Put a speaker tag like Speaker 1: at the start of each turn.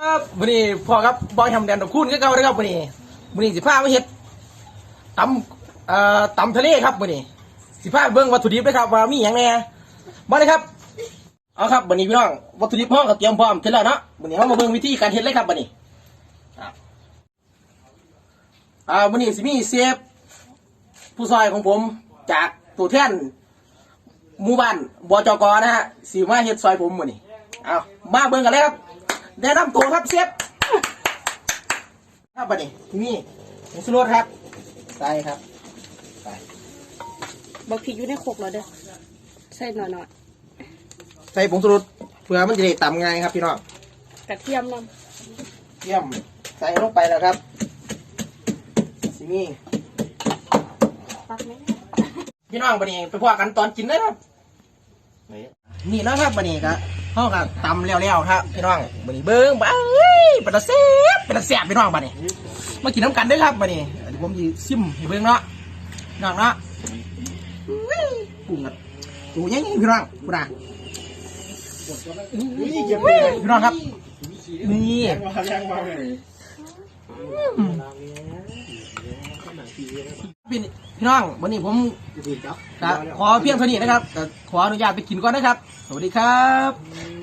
Speaker 1: ครับวันนี้พ่อครับบอยทำแดนดอกคุณก็เก่านะครับวันนี้วันนี้สิพามาเฮ็ดตำเอ่อตำทะเลครับวันนี้สิพาเบิ่งวัตถุดิบนะครับว่ามีอย่างแหน่มาเลยครับเอาครับวันนี้พี่น้องวัตถุดิบห้องก็เตรียมพร้อมเสร็จแล้วเนาะวันนี้เรามาเบิ่งวิธีการเฮ็ดเลยครับวันนี้อ่าวันนี้สิมีเซฟผู้ซอยของผมจากตัวแท่นหมู่บ้านบจกนะฮะสิมาเฮ็ดซอยผมวันนี้เอามาเบิ่งกันเลยครับ แนะนำตัวครับเชฟครับบัดนี้มีผงชูรสครับใส่ครับใส่
Speaker 2: บอกพริกอยู่ในโครกแล้วเด้อใส่หน่อย
Speaker 1: ใส่ผงชูรสเพื่อมันจะได้ตำง่ายครับพี่น้อง
Speaker 2: ๆกระเทียมน้
Speaker 1: เยี่ยมใส่ลงไปแล้วครับสิมีำ
Speaker 2: ปักไหม
Speaker 1: พี่น้องบัดนี้ไปพอกันตอนกินเลยครับนี่นะครับบัดนี้ครับ ห้องกับตำแล้วๆครับพี่น้องบัดนี้เบิ้งบ้าเอ้ยเป็นตาแซ่บเป็นตาแซ่บพี่น้องบัดนี้มากินน้ำกันเด้วยครับบัดนี้เดี๋ยวผมจะซิมให้เบิ้งเนาะพี่น้องเนาะอุ้ยกุ้งกับตัวใหญ่ๆพี่น้องกูนะพี่น้องครับ นี่อืมพี่ พี่น้องวันนี้ผมก็ขอเพียงเท่านี้นะครับก็ขออนุญาตไปกินก่อนนะครับ สวัสดีครับ